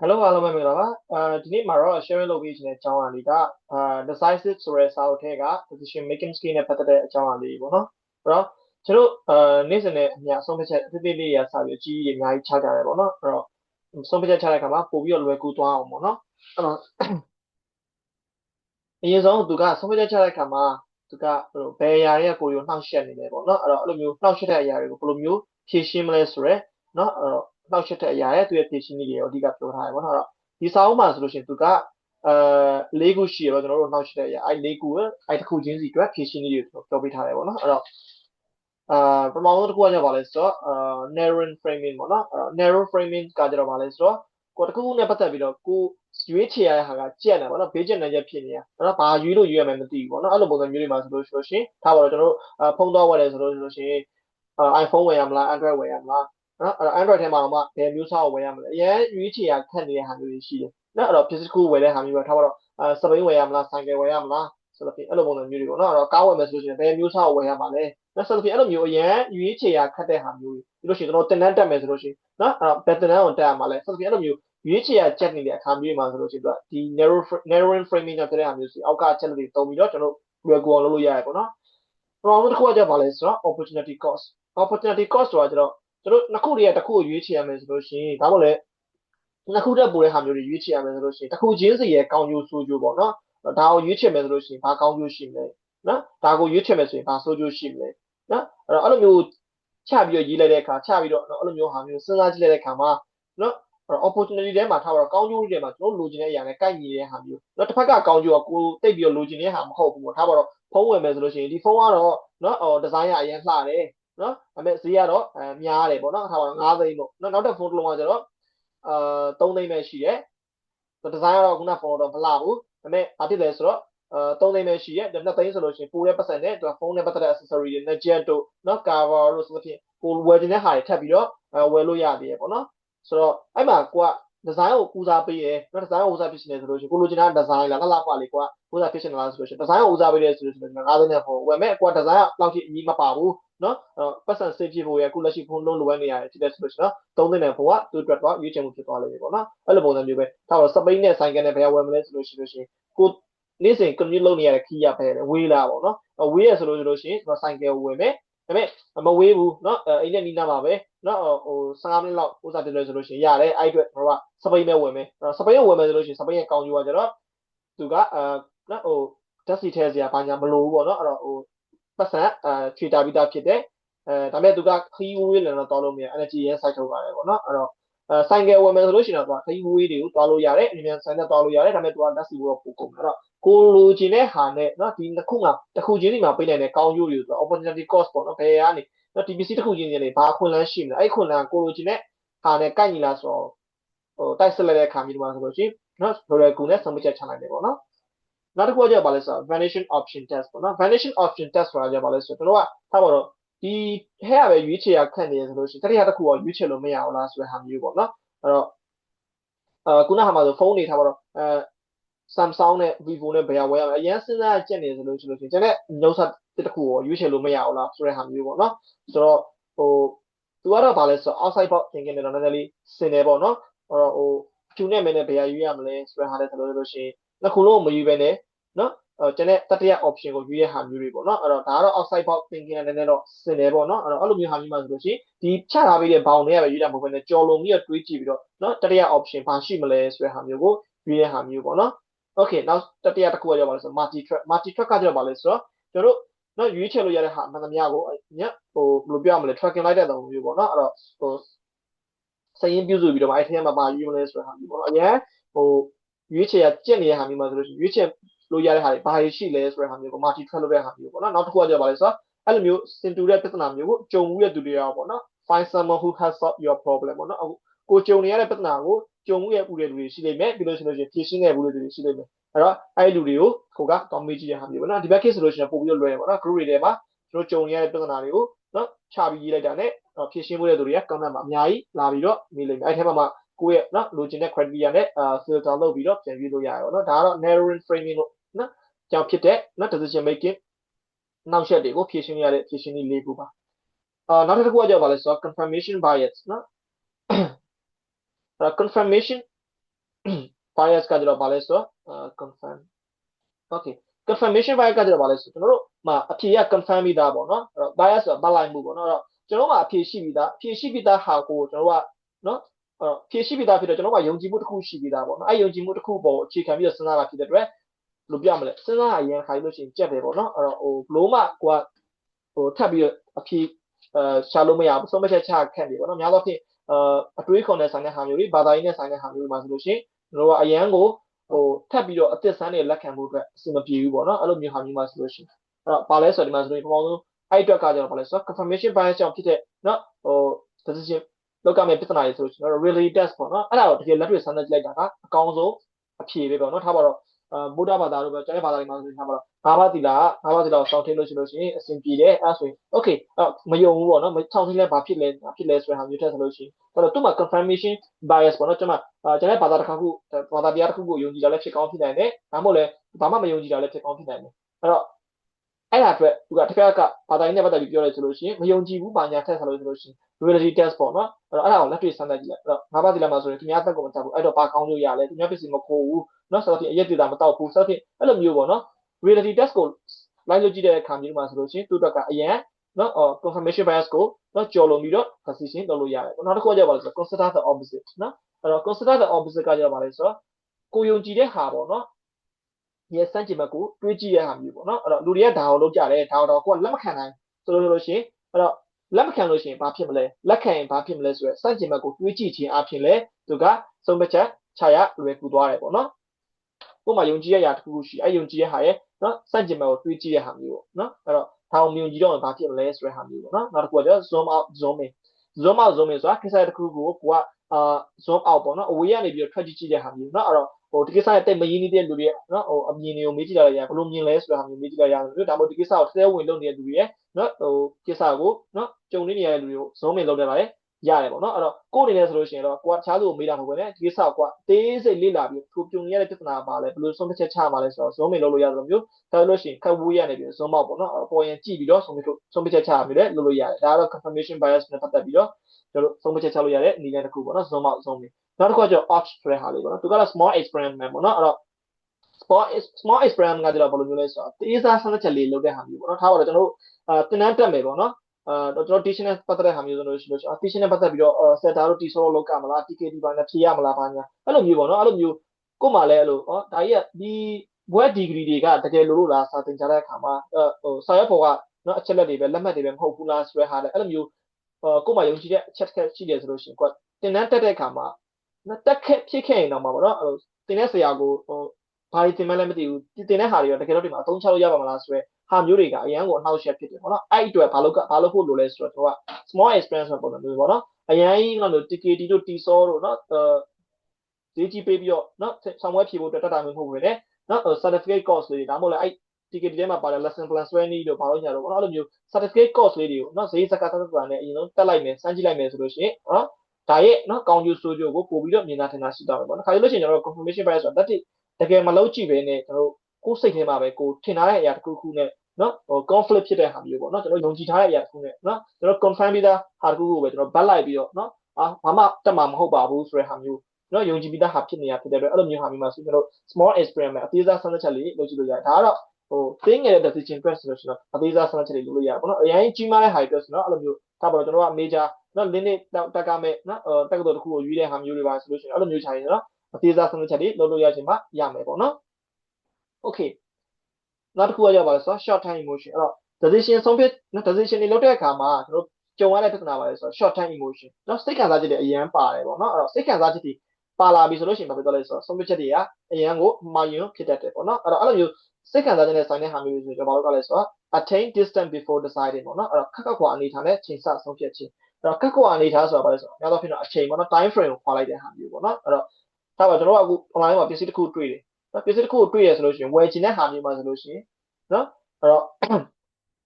Hello အားလုံးပဲမင်္ဂလာပါအာဒီနေ့မှာတော့ sharing လုပ်ပေးခြင်းတဲ့အကြောင်းအရာလေးကအာ decisive ဆိုတဲ့စာအုပ်ထဲက decision making skill နဲ့ပတ်သက်တဲ့အကြောင်းအရာလေးပေါ့နော်အဲ့တော့ကျွန်တော်အာနေ့စဉ်နဲ့အများဆုံးဖြတ်ချက်အသေးသေးလေးရစာပြီးအကြီးကြီးအများကြီးချကြတယ်ပေါ့နော်အဲ့တော့ဆုံးဖြတ်ချက်ချတဲ့အခါမှာပို့ပြီးတော့လွယ်ကူသွားအောင်ပေါ့နော်အဲ့တော့အရင်ဆုံးသူကဆုံးဖြတ်ချက်ချတဲ့အခါမှာသူကဟိုဘယ်အရာတွေကကိုယ်ကိုနှောက်ယှက်နေလဲပေါ့နော်အဲ့တော့အဲ့လိုမျိုးနှောက်ယှက်တဲ့အရာတွေကိုဘယ်လိုမျိုးဖြေရှင်းမလဲဆိုတော့နော်အဲ့တော့ နှောက်ယှက်တဲ့အရာရဲ့သူရဲ့ဖြေရှင်းနည်းတွေကိုအဓိကပြောထားတယ်ပေါ့နော်အဲ့တော့ဒီစာအုပ်မှာဆိုလို့ရှိရင်သူကအဲ၄ခုရှိရတော့ကျွန်တော်တို့နှောက်ယှက်တဲ့အရာအဲ၄ခုပဲအဲတစ်ခုချင်းစီအတွက်ဖြေရှင်းနည်းတွေကိုပြောပေးထားတယ်ပေါ့နော်အဲ့တော့အာပထမဆုံးတစ်ခုကကြပါလဲဆိုတော့အာ narrowing framing ပေါ့နော်အဲ့တော့ narrow framing ကကြတော့ပါလဲဆိုတော့ကိုတစ်ခုခုနဲ့ပတ်သက်ပြီးတော့ကိုရွေးချယ်ရတဲ့ဟာကကြက်နေပေါ့နော်ဘေးကျက်နေချက်ဖြစ်နေတာအဲ့တော့ဘာရွေးလို့ရွေးရမယ်မသိဘူးပေါ့နော်အဲ့လိုပုံစံမျိုးတွေမှာဆိုလို့ရှိလို့ရှင်ထားပါတော့ကျွန်တော်တို့ဖုန်းတော့ဝယ်တယ်ဆိုလို့ရှိလို့ရှင် iPhone ဝယ်ရမလား Android ဝယ်ရမလား နော်အဲ့တော့ Android ထဲမှာတော့ဘယ်မျိုးစားကိုဝယ်ရမလဲအရင်ရွေးချယ်ရခက်နေတဲ့ဟာမျိုးတွေရှိတယ်နော်အဲ့တော့ physical ဝယ်တဲ့ဟာမျိုးပဲထားပါတော့အဲစပိန်ဝယ်ရမလားဆိုင်ကယ်ဝယ်ရမလားဆိုတော့အဲ့လိုပုံစံမျိုးတွေပေါ့နော်အဲ့တော့ကားဝယ်မယ်ဆိုလို့ရှိရင်ဘယ်မျိုးစားကိုဝယ်ရမှာလဲနော်ဆိုတော့အဲ့လိုမျိုးအရင်ရွေးချယ်ရခက်တဲ့ဟာမျိုးတွေပြီးလို့ရှိရင်ကျွန်တော်တင်တန်းတက်မယ်ဆိုလို့ရှိရင်နော်အဲ့တော့ဘယ်တင်တန်းကိုတက်ရမှာလဲဆိုတော့အဲ့လိုမျိုးရွေးချယ်ရချက်နေတဲ့အခါမျိုးမှာဆိုလို့ရှိရင်သူကဒီ narrow narrowing framing နဲ့ပြတဲ့ဟာမျိုးစီအောက်ကချက်တွေတုံးပြီးတော့ကျွန်တော်လွယ်ကူအောင်လုပ်လို့ရတယ်ပေါ့နော်ပထမဆုံးတစ်ခုကကြပါလဲဆိုတော့ opportunity cost opportunity cost ဆိုတာကျတော့ကျွန်တော် နှစ်ခုတည်းကတစ်ခုကိုရွေးချယ်ရမယ်ဆိုလို့ရှိရင်ဒါမှမဟုတ်နှစ်ခုတက်ပိုတဲ့ဟာမျိုးတွေရွေးချယ်ရမယ်ဆိုလို့ရှိရင်တစ်ခုချင်းစီရဲ့ကောင်းကျိုးဆိုးကျိုးပေါ့နော်ဒါကိုရွေးချယ်မယ်ဆိုလို့ရှိရင်ဘာကောင်းကျိုးရှိမလဲနော်ဒါကိုရွေးချယ်မယ်ဆိုရင်ဘာဆိုးကျိုးရှိမလဲနော်အဲ့တော့အဲ့လိုမျိုးချပြီးတော့ရေးလိုက်တဲ့အခါချပြီးတော့အဲ့လိုမျိုးဟာမျိုးစဉ်းစားကြည့်လိုက်တဲ့အခါမှာနော်အဲ့တော့ opportunity ထဲမှာထားတော့ကောင်းကျိုးတွေမှာကျွန်တော်လိုချင်တဲ့အရာနဲ့ကိုက်ညီတဲ့ဟာမျိုးနော်တစ်ဖက်ကကောင်းကျိုးကကိုတိတ်ပြီးတော့လိုချင်တဲ့ဟာမဟုတ်ဘူးပေါ့ထားပါတော့ဖုန်းဝယ်မယ်ဆိုလို့ရှိရင်ဒီဖုန်းကတော့နော်ဟိုဒီဇိုင်းကအရင်လှတယ် နော်ဒါပေမဲ့ဈေးကတော့အဲများတယ်ပေါ့နော်ထားပါတော့9သိန်းပေါ့နော်နောက်တစ်ဖုန်းတစ်လုံးကကျတော့အာ3သိန်းပဲရှိတယ်ဒီဇိုင်းကတော့ခုနဖုန်းတော့မလှဘူးဒါပေမဲ့ဘာဖြစ်လဲဆိုတော့အဲ3သိန်းပဲရှိရဲ့2သိန်းဆိုလို့ရှိရင်ပိုတဲ့ပတ်စံနဲ့သူဖုန်းနဲ့ပတ်သက်တဲ့ accessory တွေနဲ့ jet တို့နော် cover တို့ဆိုသဖြင့်ကိုဝယ်ခြင်းတဲ့ဟာတွေထပ်ပြီးတော့ဝယ်လို့ရသေးတယ်ပေါ့နော်ဆိုတော့အဲ့မှာကိုကဒီဇိုင်းကိုကူစားပေးတယ်နော်ဒီဇိုင်းကိုဦးစားပေးနေဆိုလို့ရှိရင်ကိုလိုချင်တဲ့ဒီဇိုင်းလားငါလာပါလေကိုကဦးစားပေးနေလားဆိုလို့ရှိရင်ဒီဇိုင်းကိုဦးစားပေးတယ်ဆိုလို့ရှိရင်ငါးသိန်းနဲ့ဖုန်းဝယ်မဲ့ကိုကဒီဇိုင်းကလောက်ထိအကြီးမပါဘူး နော်ပတ်စံစေးဖြစ်ဖို့ရအခုလက်ရှိဖုန်းလုံးလိုအပ်နေရတယ်ဖြစ်တဲ့ဆိုလို့ရှိရင်နော်သုံးသိန်းနဲ့ဖုန်းကသူ့အတွက်တော့ရွေးချယ်မှုဖြစ်သွားလိမ့်မယ်ပေါ့နော်အဲ့လိုပုံစံမျိုးပဲထားတော့စပိန်နဲ့ဆိုင်ကနဲ့ဘယ်ဝယ်မလဲဆိုလို့ရှိလို့ရှိရင်ကိုနေ့စဉ် commute လုပ်နေရတဲ့ခီးရပဲဝေးလာပေါ့နော်ဝေးရဆိုလို့ဆိုလို့ရှိရင်ကျွန်တော်ဆိုင်ကယ်ဝယ်မယ်ဒါပေမဲ့မဝေးဘူးเนาะအိမ်နဲ့နီးနားမှာပဲเนาะဟို15မိနစ်လောက်ဥစားတင်လို့ဆိုလို့ရှိရင်ရတယ်အဲ့အတွက်ကျွန်တော်ကစပိန်ပဲဝယ်မယ်စပိန်ကိုဝယ်မယ်ဆိုလို့ရှိရင်စပိန်ရဲ့ကောင်းကျိုးကကျတော့သူကအဲเนาะဟိုဓာတ်စီထဲစရာဘာညာမလိုဘူးပေါ့เนาะအဲ့တော့ဟို ပတ်စံအဲဖြေတာပြီးသားဖြစ်တဲ့အဲဒါပေမဲ့သူကခီးဝေးလည်းတော့တောင်းလို့မရ energy ရဲ့ site ထုတ်ပါတယ်ပေါ့နော်အဲ့တော့အဲဆိုင်ကယ်ဝယ်မယ်ဆိုလို့ရှိရင်တော့ခီးဝေးတွေကိုတောင်းလို့ရတယ်အမြန်ဆိုင်နဲ့တောင်းလို့ရတယ်ဒါပေမဲ့သူကလက်စီဝေးတော့ပို့ကုန်တယ်အဲ့တော့ကိုလိုချင်တဲ့ဟာနဲ့နော်ဒီတစ်ခုကတစ်ခုချင်းစီမှာပေးနိုင်တဲ့ကောင်းကျိုးတွေဆိုတော့ opportunity cost ပေါ့နော်ဘယ်ကနေနော် TBC တစ်ခုချင်းစီနေဘာခွန်လန်းရှိမလဲအဲ့ခွန်လန်းကိုလိုချင်တဲ့ဟာနဲ့ကိုက်ညီလားဆိုတော့ဟိုတိုက်ဆက်လိုက်တဲ့အခါမျိုးမှာဆိုလို့ရှိရင်နော် Royal Gold နဲ့ submit ချက်ချလိုက်တယ်ပေါ့နော် နောက်တစ်ခုကကြပါလဲဆိုတော့ vanishing option test ပေါ့နော် vanishing option test ဆိုတာကြပါလဲဆိုတော့တို့ကထားပါတော့ဒီဟဲ့ရပဲရွေးချယ်ရခက်နေရဆိုလို့ရှိရင်တတိယတစ်ခုကရွေးချယ်လို့မရဘူးလားဆိုတဲ့ဟာမျိုးပေါ့နော်အဲ့တော့အာခုနကဟာမှာဆိုဖုန်းတွေထားပါတော့အဲ Samsung နဲ့ Vivo နဲ့ဘယ်ဟာဝယ်ရမလဲအရင်စဉ်းစားကြက်နေဆိုလို့ရှိလို့ရှိရင်ကျွန်တော်နှုတ်ဆက်တစ်ခုကိုရွေးချယ်လို့မရဘူးလားဆိုတဲ့ဟာမျိုးပေါ့နော်ဆိုတော့ဟိုသူကတော့ဗာလဲဆိုတော့ outside box thinking နဲ့တော့နည်းနည်းလေးစင်တယ်ပေါ့နော်အဲ့တော့ဟိုဖြူနဲ့မင်းနဲ့ဘယ်ဟာရွေးရမလဲဆိုတဲ့ဟာလည်းဆိုလို့လို့ရှိရင် နှစ်ခုလုံးမရွေးပဲနဲ့နော်အဲကျွန်တဲ့တတိယ option ကိုရွေးရဟာမျိုးတွေပေါ့နော်အဲ့တော့ဒါကတော့ outside box thinking နဲ့နည်းနည်းတော့စင်တယ်ပေါ့နော်အဲ့တော့အဲ့လိုမျိုးဟာမျိုးမှဆိုလို့ရှိရင်ဒီချထားပေးတဲ့ဘောင်တွေကပဲရွေးတာမဟုတ်ဘဲနဲ့ကြော်လုံပြီးတော့တွေးကြည့်ပြီးတော့နော်တတိယ option ဘာရှိမလဲဆိုတဲ့ဟာမျိုးကိုရွေးရဟာမျိုးပေါ့နော် okay နောက်တတိယတစ်ခုကကြောက်ပါလဲဆို multi track multi track ကကြောက်ပါလဲဆိုတော့ကျွန်တော်တို့နော်ရွေးချယ်လို့ရတဲ့ဟာမှန်သမျှကိုညဟိုဘယ်လိုပြောရမလဲ tracking လိုက်တဲ့ပုံမျိုးပေါ့နော်အဲ့တော့ဟိုစရင်ပြုစုပြီးတော့အဲ့ထဲမှာပါရွေးမလဲဆိုတဲ့ဟာမျိုးပေါ့နော်အရင်ဟို ရွေးချယ်ရကြက်နေတဲ့ဟာမျိုးမှာဆိုလို့ရှိရင်ရွေးချယ်လို့ရတဲ့ဟာတွေဘာတွေရှိလဲဆိုတဲ့ဟာမျိုးကို multi track လုပ်တဲ့ဟာမျိုးပေါ့နော်နောက်တစ်ခုကကြောက်ပါလဲဆိုတော့အဲ့လိုမျိုးစင်တူတဲ့ပြဿနာမျိုးကိုကြုံမှုတဲ့သူတွေရောပေါ့နော် find someone who has solved your problem ပေါ့နော်အခုကိုကြုံနေရတဲ့ပြဿနာကိုကြုံမှုရဲ့ပူတဲ့လူတွေရှိလိမ့်မယ်ပြီးလို့ရှိလို့ရှိရင်ဖြေရှင်းခဲ့ဘူးတဲ့လူတွေရှိလိမ့်မယ်အဲ့တော့အဲ့လူတွေကိုကိုကကောင်းမေးကြည့်ရဟာမျိုးပေါ့နော်ဒီဘက် case ဆိုလို့ရှိရင်ပို့ပြီးတော့လွယ်တယ်ပေါ့နော် group တွေထဲမှာကျွန်တော်ကြုံရတဲ့ပြဿနာတွေကိုနော်ချပြီးရေးလိုက်တာနဲ့ဖြေရှင်းဖို့တဲ့သူတွေက comment မှာအများကြီးလာပြီးတော့မေးလိမ့်မယ်အဲ့ထဲမှာမှ ကိုယ့်ရဲ့နော်လိုချင်တဲ့ criteria နဲ့အာ filter လုပ်ပြီးတော့ပြန်ရေးလို့ရတယ်ပေါ့နော်ဒါကတော့ narrowing framing လို့နော်ကြောင့်ဖြစ်တဲ့နော် decision making နောက်ချက်တွေကိုဖြေရှင်းရတဲ့ဖြေရှင်းနည်းလေးခုပါအာနောက်တစ်ခုကကြောက်ပါလဲဆိုတော့ confirmation bias နော်အဲ confirmation bias ကကြတော့ဗာလဲဆိုတော့ confirm okay confirmation bias ကကြတော့ဗာလဲဆိုကျွန်တော်တို့မှာအဖြေက confirm ပြီးသားပေါ့နော်အဲ့တော့ bias ဆိုတာဗတ်လိုက်မှုပေါ့နော်အဲ့တော့ကျွန်တော်တို့မှာအဖြေရှိပြီးသားအဖြေရှိပြီးသားဟာကိုကျွန်တော်တို့ကနော်အဲ့ တော့ဖြေရှိပြီးသားဖြစ်တော့ကျွန်တော်တို့ကယုံကြည်မှုတစ်ခုရှိပြီးသားပေါ့နော်အဲ့ယုံကြည်မှုတစ်ခုပေါ်အခြေခံပြီးတော့စဉ်းစားတာဖြစ်တဲ့အတွက်ဘယ်လိုပြမလဲစဉ်းစားအရင်ခါလို့ရှိရင်ကြက်တယ်ပေါ့နော်အဲ့တော့ဟိုဘလို့မှကိုကဟိုထပ်ပြီးတော့အဖြေအဲရှာလို့မရဘူးဆုံးမချက်ချခက်တယ်ပေါ့နော်များသောဖြင့်အာအတွေးခေါ်တဲ့ဆိုင်တဲ့ဟာမျိုးတွေဘာသာရေးနဲ့ဆိုင်တဲ့ဟာမျိုးတွေမှာဆိုလို့ရှိရင်ကျွန်တော်ကအရန်ကိုဟိုထပ်ပြီးတော့အသစ်ဆန်းတွေလက်ခံဖို့အတွက်အဆင်မပြေဘူးပေါ့နော်အဲ့လိုမျိုးဟာမျိုးမှာဆိုလို့ရှိရင်အဲ့တော့ဘာလဲဆိုတော့ဒီမှာဆိုရင်ပထမဆုံးအဲ့အတွက်ကကျတော့ဘာလဲဆိုတော့ confirmation bias ကြောင့်ဖြစ်တဲ့နော်ဟို decision လောက်ကမဲ့ပြဿနာတွေဆိုကျွန်တော် really test ပေါ့နော်အဲ့ဒါတော့တကယ်လက်တွေ့ဆန်းသပ်ကြည့်လိုက်တာကအကောင်းဆုံးအဖြေပဲပေါ့နော်ထားပါတော့အာဗုဒ္ဓဘာသာတို့ပဲကျန်တဲ့ဘာသာတွေမှာဆိုရင်ထားပါတော့ငါးပါးသီလငါးပါးသီလကိုစောင့်ထင်းလို့ရှိလို့ရှိရင်အဆင်ပြေတယ်အဲ့ဆိုရင် okay အဲ့မယုံဘူးပေါ့နော်မစောင့်ထင်းလဲဘာဖြစ်လဲဘာဖြစ်လဲဆိုတဲ့ဟာမျိုးထက်ဆိုလို့ရှိရင်အဲ့တော့သူ့မှာ confirmation bias ပေါ့နော်ကျွန်မအာကျန်တဲ့ဘာသာတစ်ခါခုဘာသာတရားတစ်ခုကိုယုံကြည်တာလည်းဖြစ်ကောင်းဖြစ်နိုင်တယ်ဒါမှမဟုတ်လည်းဘာမှမယုံကြည်တာလည်းဖြစ်ကောင်းဖြစ်နိုင်တယ်အဲ့တော့ အဲ့ဒါအတွက်သူကတစ်ဖက်ကဘာသာရေးနဲ့ပတ်သက်ပြီးပြောရဲဆိုလို့ရှိရင်မယုံကြည်ဘူးဘာညာထက်ဆိုလို့ဆိုလို့ရှိရင် reality test ပေါ့နော်အဲ့တော့အဲ့ဒါကိုလက်တွေ့စမ်းသပ်ကြည့်လိုက်အဲ့တော့ငါးပါးသီလမှာဆိုရင်သူများသက်ကိုမတတ်ဘူးအဲ့တော့ဘာကောင်းလို့ရလဲသူများပစ္စည်းမခိုးဘူးနော်ဆိုတော့အရက်ဒေတာမတောက်ဘူးဆိုတော့အဲ့လိုမျိုးပေါ့နော် reality test ကိုလိုက်လို့ကြည့်တဲ့အခါမျိုးမှာဆိုလို့ရှိရင်သူတို့ကအရင်နော် confirmation bias ကိုနော်ကြော်လွန်ပြီးတော့ decision လုပ်လို့ရတယ်နောက်တစ်ခုကကြပါလို့ဆိုတော့ consider the opposite နော်အဲ့တော့ consider the opposite ကကြပါလဲဆိုတော့ကိုယုံကြည်တဲ့ဟာပေါ့နော် ရဲ့စန့်ကျင်ဘက်ကိုတွေးကြည့်တဲ့ဟာမျိုးပေါ့နော်အဲ့တော့လူတွေကဒါကိုလုပ်ကြတယ်ဒါတော့ကိုကလက်မခံနိုင်ဆိုလို့လို့ရှိရင်အဲ့တော့လက်မခံလို့ရှိရင်ဘာဖြစ်မလဲလက်ခံရင်ဘာဖြစ်မလဲဆိုရယ်စန့်ကျင်ဘက်ကိုတွေးကြည့်ခြင်းအပြင်လဲသူကဆုံးဖြတ်ချက်ချရလွယ်ကူသွားတယ်ပေါ့နော်ကို့မှာယုံကြည်ရရာတစ်ခုခုရှိအဲယုံကြည်ရဟာရဲ့နော်စန့်ကျင်ဘက်ကိုတွေးကြည့်ရဟာမျိုးပေါ့နော်အဲ့တော့ဒါအောင်မြင်ကြည့်တော့ဘာဖြစ်မလဲဆိုတဲ့ဟာမျိုးပေါ့နော်နောက်တစ်ခုကကျ zoom out zoom in zoom out zoom in ဆိုတာကိစ္စတစ်ခုကိုကိုက အာ zoom out ပေါ့နော်အဝေးကနေပြီးတော့ထွက်ကြည့်ကြည့်တဲ့ဟာမျိုးနော်အဲ့တော့ဟိုဒီကိစ္စရဲ့တိတ်မရင်းနေတဲ့လူတွေနော်ဟိုအမြင်တွေကိုမေးကြည့်လိုက်ရဘယ်လိုမြင်လဲဆိုတာမျိုးမေးကြည့်လိုက်ရတယ်လို့ဒါမှမဟုတ်ဒီကိစ္စကိုထဲဝင်လုပ်နေတဲ့လူတွေရဲ့နော်ဟိုကိစ္စကိုနော်ကြုံနေနေရတဲ့လူတွေကို zoom in လုပ်တယ်ပါလေ ရတယ်ပေါ့နော်အဲ့တော့ကိုယ်အနေနဲ့ဆိုလို့ရှိရင်တော့ကိုကတခြားသူကိုမေးတာမဟုတ်ဘဲနဲ့ဒီကိစ္စကိုကတေးစိတ်လေ့လာပြီးသူပြုံနေရတဲ့ပြဿနာပါလဲဘယ်လိုဆုံးဖြတ်ချက်ချမှာလဲဆိုတော့ zoom in လုပ်လို့ရတယ်လို့မျိုးဒါလို့ရှိရင်ခက်ဝူးရနေပြီး zoom out ပေါ့နော်အပေါ်ရင်ကြည့်ပြီးတော့ဆုံးဖြတ်ဆုံးဖြတ်ချက်ချရမယ်လေလုပ်လို့ရတယ်ဒါကတော့ confirmation bias နဲ့ပတ်သက်ပြီးတော့ကျွန်တော်ဆုံးဖြတ်ချက်ချလို့ရတဲ့အနေနဲ့တစ်ခုပေါ့နော် zoom out zoom in နောက်တစ်ခုကကျတော့ opt ဆိုတဲ့ဟာလေးပေါ့နော်သူကတော့ small experiment ပေါ့နော်အဲ့တော့ small small experiment ကကျတော့ဘယ်လိုမျိုးလဲဆိုတော့တေးစားဆန်းချက်လေးလုပ်တဲ့ဟာမျိုးပေါ့နော်ထားပါတော့ကျွန်တော်တို့အာတင်တန်းတက်မယ်ပေါ့နော် အာကျွန်တော် teaching နဲ့ပတ်သက်တဲ့ဟာမျိုးဆိုလို့ရှိလို့ teaching နဲ့ပတ်သက်ပြီးတော့ setter တို့ TSO တို့လောက်ကမလား TKT ဘာနဲ့ဖြေရမလားဘာညာအဲ့လိုမျိုးပေါ့နော်အဲ့လိုမျိုးကို့မှာလည်းအဲ့လိုဩဒါကြီးကဒီဘွဲ degree တွေကတကယ်လို့လို့လားစာသင်ကြားတဲ့အခါမှာဟိုစာရွက်ပေါ်ကနော်အချက်လက်တွေပဲလက်မှတ်တွေပဲမဟုတ်ဘူးလားဆိုတဲ့ဟာလည်းအဲ့လိုမျိုးကို့မှာယုံကြည်တဲ့အချက်တစ်ချက်ရှိတယ်ဆိုလို့ရှိရင်ကိုတင်တန်းတက်တဲ့အခါမှာတက်ခက်ဖြစ်ခဲ့ရင်တော့မှာပေါ့နော်အဲ့လိုတင်တဲ့ဆရာကိုဟို ဘာတွေတင်မှလည်းမသိဘူးတင်တဲ့ဟာတွေရောတကယ်တော့ဒီမှာအသုံးချလို့ရပါမလားဆိုတော့ဟာမျိုးတွေကအရန်ကိုအနှောက်အယှက်ဖြစ်တယ်ပေါ့နော်အဲ့အတွက်ဘာလို့ဘာလို့ဖို့လိုလဲဆိုတော့ကျွန်တော်က small experience ပုံစံမျိုးပေါ့နော်အရန်ကြီးကတော့ TKT တို့ TSO တို့နော်အဲဈေးကြီးပေးပြီးတော့နော်ဆောင်ဝဲဖြေဖို့အတွက်တက်တာမျိုးမဟုတ်ဘူးလေနော် certificate course လေးဒါမှမဟုတ်လည်းအဲ့ TKT ထဲမှာပါတဲ့ lesson plan ဆွဲနည်းတို့ဘာလို့ညာတော့ပေါ့နော်အဲ့လိုမျိုး certificate course လေးတွေကိုနော်ဈေးစကားသက်သက်နဲ့အရင်ဆုံးတက်လိုက်မယ်စမ်းကြည့်လိုက်မယ်ဆိုလို့ရှိရင်နော်ဒါရဲ့နော်ကောင်းကျိုးဆိုးကျိုးကိုပို့ပြီးတော့မြင်သာထင်သာရှိသွားမယ်ပေါ့နော်ခါလို့ရှိရင်ကျွန်တော်တို့ confirmation bias ဆိုတာတက်တ ကယ်မလုံးကြည့်ပဲနဲ့ကျွန်တော်တို့ကိုယ်စိတ်ထဲမှာပဲကိုထင်ထားတဲ့အရာတစ်ခုခုနဲ့နော်ဟို conflict ဖြစ်တဲ့ဟာမျိုးပေါ့နော်ကျွန်တော်ယုံကြည်ထားတဲ့အရာတစ်ခုနဲ့နော်ကျွန်တော် confirm ပြီးသားဟာတစ်ခုကိုပဲကျွန်တော်ဗတ်လိုက်ပြီးတော့နော်အာဘာမှတက်မှာမဟုတ်ပါဘူးဆိုတဲ့ဟာမျိုးနော်ယုံကြည်ပြီးသားဟာဖြစ်နေတာဖြစ်တဲ့အတွက်အဲ့လိုမျိုးဟာမျိုးမှာဆိုကျွန်တော် small experiment အသေးစားဆန်းသက်ချက်လေးလုပ်ကြည့်လို့ရတယ်ဒါကတော့ဟိုတင်းငယ်တဲ့ decision quest ဆိုလို့ရှိရင်အသေးစားဆန်းသက်ချက်လေးလုပ်လို့ရတယ်ပေါ့နော်အရင်ကြီးမားတဲ့ high quest နော်အဲ့လိုမျိုးဒါပေါ်တော့ကျွန်တော်က major နော် limit တက်ကမဲ့နော်တက်ကတော်တစ်ခုကိုရွေးတဲ့ဟာမျိုးတွေပါဆိုလို့ရှိရင်အဲ့လိုမျိုးခြားရင်နော် အသေးစားဆန်းသက်ချက်လေးလုပ်လို့ရခြင်းမှရမယ်ပေါ့နော် okay နောက်တစ်ခုကကြပါလဲဆိုတော့ short time emotion အဲ့တော့ decision ဆုံးဖြတ်နော် decision တွေလုပ်တဲ့အခါမှာကျွန်တော်ကြုံရတဲ့ပြဿနာပါလဲဆိုတော့ short time emotion နော်စိတ်ခံစားချက်တွေအရန်ပါတယ်ပေါ့နော်အဲ့တော့စိတ်ခံစားချက်တွေပါလာပြီဆိုလို့ရှိရင်ဘာဖြစ်သွားလဲဆိုတော့ဆုံးဖြတ်ချက်တွေကအရန်ကိုမှားယွင်းဖြစ်တတ်တယ်ပေါ့နော်အဲ့တော့အဲ့လိုမျိုးစိတ်ခံစားချက်နဲ့ဆိုင်တဲ့ဟာမျိုးဆိုကျွန်တော်တို့ကလဲဆိုတော့ attain distance before deciding ပေါ့နော်အဲ့တော့ခက်ခက်ခွာအနေထားနဲ့ချိန်ဆဆုံးဖြတ်ခြင်းအဲ့တော့ခက်ခွာအနေထားဆိုတာဘာလဲဆိုတော့များသောအားဖြင့်တော့အချိန်ပေါ့နော် time frame ကိုခွာလိုက်တဲ့ဟာမျိုးပေါ့နော်အဲ့တော့ ဒါပါကျွန်တော်ကအခု online မှာပစ္စည်းတစ်ခုတွေ့တယ်နော်ပစ္စည်းတစ်ခုတွေ့ရဆိုလို့ရှိရင်ဝယ်ချင်တဲ့ဟာမျိုးမှာဆိုလို့ရှိရင်နော်အဲ့တော့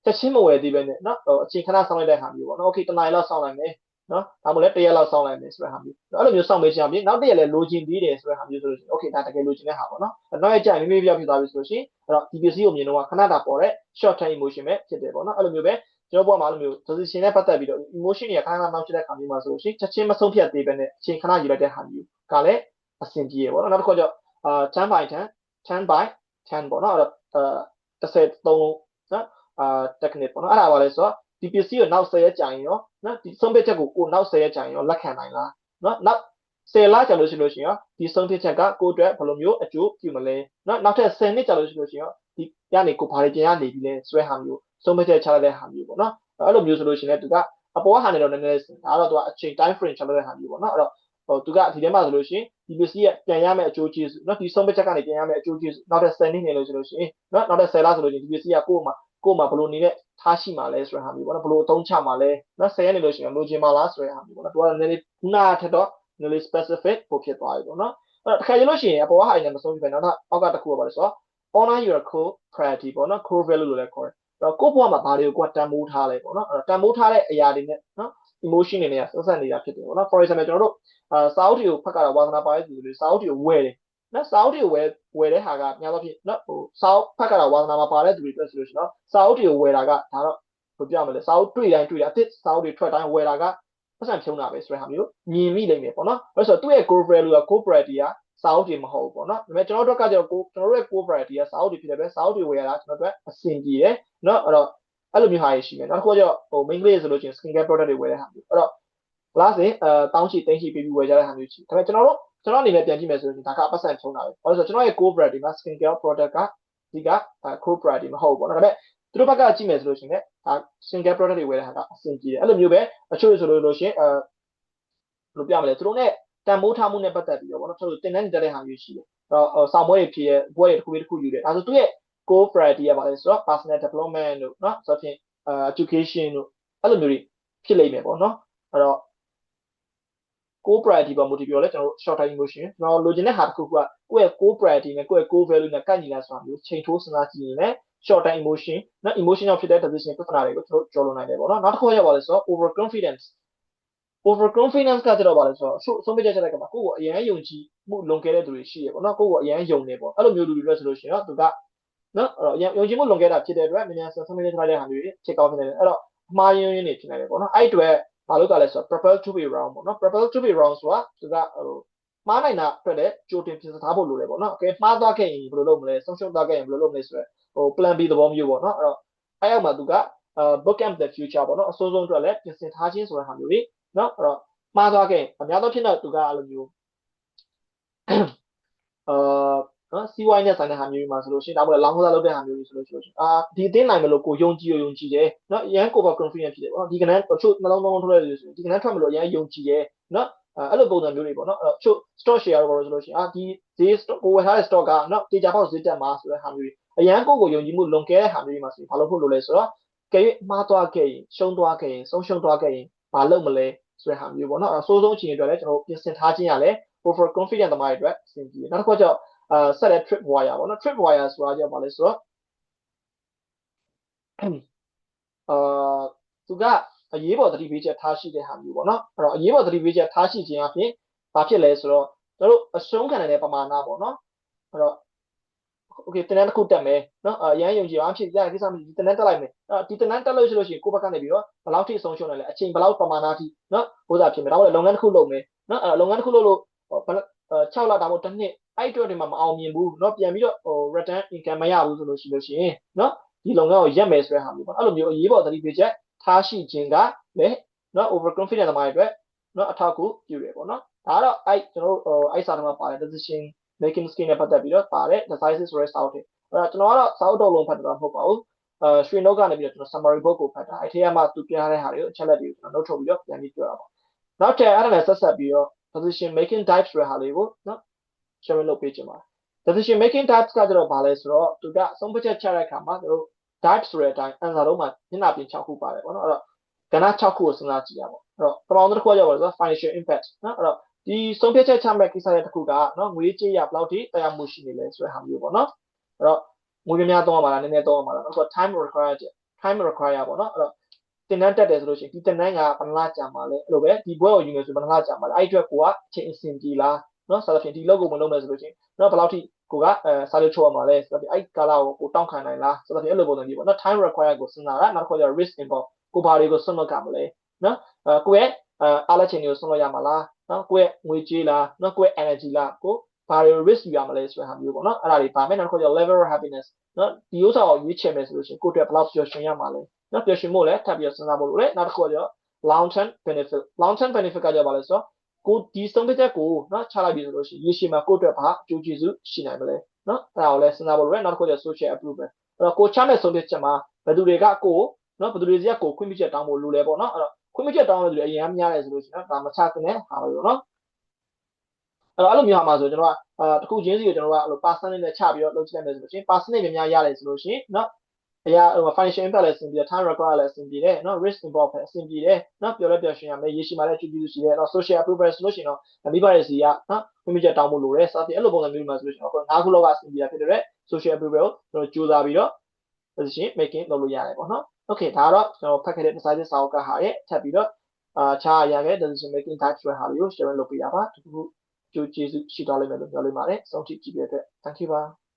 ချက်ချင်းမဝယ်သေးပဲနဲ့နော်ဟိုအချိန်ခဏစောင့်လိုက်တဲ့ဟာမျိုးပေါ့နော် okay တစ်နာရီလောက်စောင့်လိုက်မယ်နော်ဒါမှမဟုတ်တစ်ရက်လောက်စောင့်လိုက်မယ်ဆိုတဲ့ဟာမျိုးအဲ့လိုမျိုးစောင့်ပေးချင်အောင်ပြီးနောက်တစ်ရက်လည်းလိုချင်သေးတယ်ဆိုတဲ့ဟာမျိုးဆိုလို့ရှိရင် okay ဒါတကယ်လိုချင်တဲ့ဟာပေါ့နော်နောက်ရက်ကျရင်မိမိပြောက်ဖြစ်သွားပြီဆိုလို့ရှိရင်အဲ့တော့ဒီပစ္စည်းကိုမြင်တော့ခဏတာပေါ်တဲ့ short term emotion ပဲဖြစ်တယ်ပေါ့နော်အဲ့လိုမျိုးပဲကျွန်တော်ဘုရားမှာလိုမျိုး decision နဲ့ပတ်သက်ပြီးတော့ emotion တွေကခဏခဏနောက်ကျတဲ့ခါမျိုးမှာဆိုလို့ရှိရင်ချက်ချင်းမဆုံးဖြတ်သေးပဲနဲ့အချိန်ခဏယူလိုက်တဲ့ဟာမျိုးကလည်း အဆင်ပြေရပေါ့နော်နောက်တစ်ခုကျတော့အာ10 by 10 10 by 10ပေါ့နော်အဲ့တော့အဲ30သုံးလုံးနော်အာ technique ပေါ့နော်အဲ့ဒါပါလဲဆိုတော့ဒီပစ္စည်းကိုနောက်10ရက်ကြာရင်ရောနော်ဒီဆုံးဖြတ်ချက်ကိုကိုနောက်10ရက်ကြာရင်ရောလက်ခံနိုင်လားနော်နောက်10လကြာလို့ရှိလို့ရှိရင်ရောဒီဆုံးဖြတ်ချက်ကကိုအတွက်ဘယ်လိုမျိုးအကျိုးပြုမလဲနော်နောက်ထပ်10နှစ်ကြာလို့ရှိလို့ရှိရင်ရောဒီရနေကိုဘာတွေကျင်ရနေပြီလဲဆွဲဟာမျိုးဆုံးဖြတ်ချက်ချလိုက်တဲ့ဟာမျိုးပေါ့နော်အဲ့လိုမျိုးဆိုလို့ရှိရင်လည်းသူကအပေါ်ဟာနေတော့နည်းနည်းဒါတော့သူကအချိန် time frame ချလိုက်တဲ့ဟာမျိုးပေါ့နော်အဲ့တော့ ဟိုသူကဒီထဲမှာဆိုလို့ရှိရင်ဒီပစ္စည်းကပြန်ရမယ့်အကျိုးကျေးဇူးเนาะဒီဆုံးဖြတ်ချက်ကနေပြန်ရမယ့်အကျိုးကျေးဇူးနောက်တဲ့10နှစ်နေလို့ဆိုလို့ရှိရင်เนาะနောက်တဲ့10လဆိုလို့ရှိရင်ဒီပစ္စည်းကကိုယ့်မှာကိုယ့်မှာဘယ်လိုနေနဲ့ထားရှိမှာလဲဆိုတဲ့ဟာမျိုးပေါ့နော်ဘယ်လိုအသုံးချမှာလဲเนาะ10ရက်နေလို့ရှိရင်လိုချင်မှာလားဆိုတဲ့ဟာမျိုးပေါ့နော်သူကနည်းနည်းခုနကထက်တော့နည်းနည်း specific ပိုဖြစ်သွားပြီပေါ့နော်အဲ့တော့တစ်ခါရလို့ရှိရင်အပေါ်ကဟာနေမဆုံးပြပဲနောက်တော့အောက်ကတစ်ခုပါလဲဆိုတော့ honor your core priority ပေါ့နော် core value လို့လည်းခေါ်တယ်အဲ့တော့ကိုယ့်ဘဝမှာဘာတွေကိုကတန်ဖိုးထားလဲပေါ့နော်အဲ့တော့တန်ဖိုးထားတဲ့အရာတွေနဲ့နော် emotion တွေနဲ့ဆက်ဆက်နေတာဖြစ်တယ်ပေါ့နော် for example ကျွန်တော်တို့အာစာအုပ်တွေကိုဖတ်ကြတာဝါသနာပါတဲ့သူတွေစာအုပ်တွေကိုဝယ်တယ်နော်စာအုပ်တွေကိုဝယ်ဝယ်တဲ့ဟာကများသောဖြင့်နော်ဟိုစာအုပ်ဖတ်ကြတာဝါသနာမှာပါတဲ့သူတွေအတွက်ဆိုလို့ရှိရင်နော်စာအုပ်တွေကိုဝယ်တာကဒါတော့ဘယ်ပြောမလဲစာအုပ်တွေ့တိုင်းတွေ့တာအစ်စ်စာအုပ်တွေထွက်တိုင်းဝယ်တာကပတ်စံဖြုံးတာပဲဆိုတဲ့ဟာမျိုးမြင်မိလိမ့်မယ်ပေါ့နော်အဲ့ဆိုသူ့ရဲ့ core value က core priority ကစာအုပ်တွေမဟုတ်ဘူးပေါ့နော်ဒါပေမဲ့ကျွန်တော်တို့ကကြောကိုကျွန်တော်တို့ရဲ့ core priority ကစာအုပ်တွေဖြစ်တဲ့အတွက်စာအုပ်တွေဝယ်ရတာကျွန်တော်တို့အဆင်ပြေတယ်နော်အဲ့တော့ အဲ့လိုမျိုးဟာရှိမယ်နောက်တစ်ခုကကျတော့ဟို main ကလေးဆိုလို့ရှိရင် skin care product တွေဝယ်တဲ့ဟာမျိုးအဲ့တော့လားစင်အဲတောင်းချီတင်းချီပြီးပြီးဝယ်ကြတဲ့ဟာမျိုးရှိဒါပေမဲ့ကျွန်တော်တို့ကျွန်တော်အနေနဲ့ပြန်ကြည့်မယ်ဆိုရင်ဒါကအပတ်စံထုံးတာပဲဘာလို့ဆိုတော့ကျွန်တော်ရဲ့ core brand ဒီမှာ skin care product ကဒီက core brand မဟုတ်ဘူးပေါ့နော်ဒါပေမဲ့သူတို့ဘက်ကကြည့်မယ်ဆိုလို့ရှိရင်လည်းဒါ skin care product တွေဝယ်တဲ့ဟာကအဆင်ပြေတယ်အဲ့လိုမျိုးပဲအချို့ဆိုလို့လို့ရှိရင်အဲဘယ်လိုပြမလဲသူတို့ ਨੇ တန်မိုးထားမှုနဲ့ပတ်သက်ပြီးတော့ဗောနော်သူတို့တင်တဲ့နေတဲ့ဟာမျိုးရှိတယ်အဲ့တော့ဆောင်းပွဲတွေဖြစ်ရဲ့ဘွဲတွေတစ်ခုပြီးတစ်ခုယူတယ်အဲဆိုသူရဲ့ core priority ကပါလဲဆိုတော့ personal development တို့เนาะဆိုတော့ဖြင့် education တို့အဲ့လိုမျိုးတွေဖြစ်လိမ့်မယ်ပေါ့နော်အဲ့တော့ core priority ပေါ်မူတည်ပြီးတော့လည်းကျွန်တော်တို့ short term emotion ကျွန်တော်လိုချင်တဲ့ဟာတစ်ခုကကိုယ့်ရဲ့ core priority နဲ့ကိုယ့်ရဲ့ core value နဲ့ကိုက်ညီလားဆိုတာမျိုးချိန်ထိုးစဉ်းစားကြည့်ရင်လည်း short term emotion နော် emotion ကြောင့်ဖြစ်တဲ့ decision ပြဿနာတွေကိုကျွန်တော်ကျော်လွန်နိုင်တယ်ပေါ့နော်နောက်တစ်ခုရပါလဲဆိုတော့ over confidence over confidence ကကြတော့ပါလဲဆိုတော့အဆုံးဖြတ်ချက်တဲ့ကမှာကိုယ့်ကိုအရင်ယုံကြည်မှုလွန်ခဲ့တဲ့သူတွေရှိရပေါ့နော်ကိုယ့်ကိုအရင်ယုံနေပေါ့အဲ့လိုမျိုးလူတွေလည်းဆိုလို့ရှိရင်တော့သူက နော်အဲ့တော့ယုံကြည်မှုလွန်ခဲ့တာဖြစ်တဲ့အတွက်မြန်မြန်ဆုံးဖြတ်ချက်ထားတဲ့ဟာမျိုးတွေချက်ကောင်းနေတယ်အဲ့တော့အမှားယွင်းရင်းနေဖြစ်နေတယ်ပေါ့နော်အဲ့အတွက်ဘာလို့ကလဲဆိုတော့ prepare to be wrong ပေါ့နော် prepare to be wrong ဆိုတာသူကဟိုမှားနိုင်တာအတွက်လည်းကြိုတင်ပြင်ဆင်ထားဖို့လိုတယ်ပေါ့နော်။ Okay မှားသွားခဲ့ရင်ဘယ်လိုလုပ်မလဲ၊ဆုံးရှုံးသွားခဲ့ရင်ဘယ်လိုလုပ်မလဲဆိုတော့ဟို plan B သဘောမျိုးပေါ့နော်။အဲ့တော့အဲ့အောက်မှာသူက book camp the future ပေါ့နော်။အစိုးဆုံးအတွက်လည်းပြင်ဆင်ထားခြင်းဆိုတဲ့ဟာမျိုးတွေနော်။အဲ့တော့မှားသွားခဲ့ရင်အများသောဖြင့်တော့သူကအဲ့လိုမျိုးအာ နော်စီးပွားရေးနဲ့ဆိုင်တဲ့ဟာမျိုးတွေမှာဆိုလို့ရှိရင်ဒါမှမဟုတ်လောင်းကစားလုပ်တဲ့ဟာမျိုးတွေဆိုလို့ရှိရင်အာဒီအသိနိုင်မလို့ကိုယုံကြည်ယုံကြည်တယ်နော်အရန်ကိုပါ confident ဖြစ်တယ်ပေါ့နော်ဒီကနန်းတချို့နှလုံးသွင်းထုတ်လိုက်လို့ဆိုရင်ဒီကနန်းထွက်မလို့အရန်ယုံကြည်တယ်နော်အဲ့လိုပုံစံမျိုးတွေပေါ့နော်အဲ့တော့ချို့ stock share တော့ဆိုလို့ရှိရင်အာဒီဈေး stock ကိုဝယ်ထားတဲ့ stock ကနော်တေချာပေါက်ဈေးတက်မှာဆိုတဲ့ဟာမျိုးတွေအရန်ကိုကိုယုံကြည်မှုလွန်ကဲတဲ့ဟာမျိုးတွေမှာဆိုရင်ဘာလို့ဖို့လို့လဲဆိုတော့ကဲမှားသွားခဲ့ရင်ရှုံးသွားခဲ့ရင်ဆုံးရှုံးသွားခဲ့ရင်ဘာလုပ်မလဲဆိုတဲ့ဟာမျိုးပေါ့နော်အဲ့ဆိုးဆုံးအချိန်အတွက်လည်းကျွန်တော်ပြင်ဆင်ထားခြင်းရလဲ over confident သမားတွေအတွက်အဆင်ပြေနောက်တစ်ခုကျတော့ အာဆက်တဲ့ trip wire ပေါ့နော် trip wire ဆိုတာကြပါလဲဆိုတော့အာသူကအရေးပေါ်သတိပေးချက်ထားရှိတဲ့ဟာမျိုးပေါ့နော်အဲ့တော့အရေးပေါ်သတိပေးချက်ထားရှိခြင်းအပြင်ဘာဖြစ်လဲဆိုတော့တို့တို့အရှုံးခံနိုင်တဲ့ပမာဏပေါ့နော်အဲ့တော့ okay တနန်းတစ်ခုတက်မယ်နော်အရန်ယုံကြည်အောင်ဖြစ်ရကိစ္စမရှိဒီတနန်းတက်လိုက်မယ်အဲ့ဒီတနန်းတက်လို့ရှိလို့ရှိရင်ကိုယ့်ဘက်ကနေပြီးတော့ဘယ်လောက်ထိအဆုံးရှုံးနိုင်လဲအချိန်ဘယ်လောက်ပမာဏထိနော်ဘိုးစားဖြစ်မယ်ဒါမှမဟုတ်လုပ်ငန်းတစ်ခုလုပ်မယ်နော်အဲ့လုပ်ငန်းတစ်ခုလုပ်လို့ဘယ်6လဒါမှမဟုတ်တစ်နှစ် အဲ့အတွက်တွေမှာမအောင်မြင်ဘူးเนาะပြန်ပြီးတော့ဟို return income မရဘူးဆိုလို့ရှိလို့ရှိရင်เนาะဒီလုပ်ငန်းကိုရက်မယ်ဆိုတဲ့ဟာမျိုးပေါ့အဲ့လိုမျိုးအရေးပေါ်သတိပေးချက်ထားရှိခြင်းကလည်းเนาะ over confident သမားတွေအတွက်เนาะအထောက်အကူပြုတယ်ပေါ့เนาะဒါကတော့အဲ့ကျွန်တော်တို့အဲ့စာထဲမှာပါတယ် decision making skill နဲ့ပတ်သက်ပြီးတော့ပါတယ် decisive ဆိုတဲ့စာအုပ်တွေအဲ့တော့ကျွန်တော်ကတော့စာအုပ်တော်လုံးဖတ်တာမဟုတ်ပါဘူးအဲရွှေနှုတ်ကနေပြီးတော့ကျွန်တော် summary book ကိုဖတ်တာအဲ့ထဲမှာသူပြထားတဲ့ဟာတွေကိုအချက်လက်တွေကိုကျွန်တော် note ထုတ်ပြီးတော့ပြန်ပြီးပြောတာပေါ့နောက်ထပ်အဲ့ဒါနဲ့ဆက်ဆက်ပြီးတော့ decision making type ဆိုတဲ့ဟာလေးကိုเนาะ share လုပ်ပေးချင်ပါတယ် decision making types ကကြတော့ဘာလဲဆိုတော့သူကဆုံးဖြတ်ချက်ချတဲ့အခါမှာသူတို့ type ဆိုတဲ့အတိုင်း answer လုံးမှာမျက်နှာပြင်6ခုပါတယ်ပေါ့နော်အဲ့တော့ကဏ္ဍ6ခုကိုစဉ်းစားကြည့်ရပါတော့အဲ့တော့ပထမတစ်ခုကကြောက်ပါလို့ဆိုတော့ financial impact နော်အဲ့တော့ဒီဆုံးဖြတ်ချက်ချမဲ့ကိစ္စရဲ့တစ်ခုကနော်ငွေကြေးရဘယ်လောက်ထိတရားမှုရှိနေလဲဆိုတဲ့ဟာမျိုးပေါ့နော်အဲ့တော့ငွေများများသုံးရမှာလားနည်းနည်းသုံးရမှာလားနောက်ဆို time required time required ပေါ့နော်အဲ့တော့တင်တန်းတက်တယ်ဆိုလို့ရှိရင်ဒီတင်တန်းကဘယ်နှလားကြာမှာလဲအဲ့လိုပဲဒီဘွဲကိုယူနေဆိုဘယ်နှလားကြာမှာလဲအဲ့အတွက်ကိုကအချိန်အဆင်ပြေလား နော်ဆိုတော့ဖြင့်ဒီလောက်ကိုမလုပ်မယ်ဆိုလို့ရှိရင်နော်ဘယ်လောက်ထိကိုကအဲစာချုပ်ချုပ်ရမှာလဲဆိုတော့အဲ့ကာလာကိုကိုတောင်းခံနိုင်လားဆိုတော့ဖြင့်အဲ့လိုပုံစံမျိုးပေါ့နော် time required ကိုစဉ်းစားတာနောက်တစ်ခုကျတော့ risk involved ကိုဘာတွေကိုဆွတ်လွတ်ကမလဲနော်အဲကိုရဲ့အားလက်ချိန်တွေကိုဆွတ်လွတ်ရမှာလားနော်ကိုရဲ့ငွေကြေးလားနော်ကိုရဲ့ energy လားကိုဘာတွေ risk ယူရမလဲဆိုတဲ့ဟာမျိုးပေါ့နော်အဲ့ဒါတွေပါမယ်နောက်တစ်ခုကျ level of happiness နော်ဒီဥစ္စာကိုရွေးချယ်မယ်ဆိုလို့ရှိရင်ကိုယ့်အတွက်ဘယ်လောက်ပျော်ရွှင်ရမှာလဲနော်ပျော်ရွှင်ဖို့လည်းထပ်ပြီးစဉ်းစားဖို့လိုတယ်နောက်တစ်ခုကျ long term benefit long term benefit ကကြပါလဲဆိုတော့ ကိုဒီဆုံးဖြတ်ချက်ကိုနော်ချလိုက်ပြီဆိုလို့ရှိရင်ရေရှည်မှာကိုယ့်အတွက်ဘာအကျိုးကျေးဇူးရှိနိုင်မလဲနော်အဲ့ဒါကိုလည်းစဉ်းစားဖို့လိုတယ်နောက်တစ်ခုကျ social approval အဲ့တော့ကိုချမဲ့ဆုံးဖြတ်ချက်မှာဘယ်သူတွေကကိုနော်ဘယ်သူတွေစီကကိုခွင့်ပြုချက်တောင်းဖို့လိုလဲပေါ့နော်အဲ့တော့ခွင့်ပြုချက်တောင်းတဲ့သူတွေအရင်ကများတယ်ဆိုလို့ရှိရင်နော်ဒါမချတဲ့နဲ့ဟာလို့နော်အဲ့တော့အဲ့လိုမျိုးဟာမှာဆိုကျွန်တော်ကအာတစ်ခုချင်းစီကိုကျွန်တော်ကအဲ့လို percentage နဲ့ချပြီးတော့လုပ်ကြည့်လိုက်မယ်ဆိုလို့ရှိရင် percentage များများရတယ်ဆိုလို့ရှိရင်နော် အရာဟို financial impact လည်းအဆင်ပြေတယ် time require လည်းအဆင်ပြေတယ်နော် risk involved လည်းအဆင်ပြေတယ်နော်ပြောလဲပြောရှင်ရမယ်ရေရှည်မှာလည်းအကျိုးကျေးဇူးရှိတယ်နော် social approval ဆိုလို့ရှိရင်တော့မိဘရဲ့စီကနော်ခွင့်ပြုချက်တောင်းဖို့လိုတယ်စသဖြင့်အဲ့လိုပုံစံမျိုးမှာဆိုလို့ရှိရင်တော့ငါးခုလောက်ကအဆင်ပြေတာဖြစ်တဲ့ social approval ကိုကျွန်တော်ကြိုးစားပြီးတော့ decision making လုပ်လို့ရတယ်ပေါ့နော် okay ဒါတော့ကျွန်တော်ဖတ်ခဲ့တဲ့ design စာအုပ်ကဟာရဲ့ထပ်ပြီးတော့အာခြားရခဲ့ decision making type ဆိုတဲ့ဟာလေးကို share လုပ်ပေးတာပါဒီခုကြိုးကျေးဇူးရှိသွားလိမ့်မယ်လို့ပြောလိမ့်ပါတယ်ဆုံးဖြတ်ကြည့်တဲ့အတွက် thank you ပါ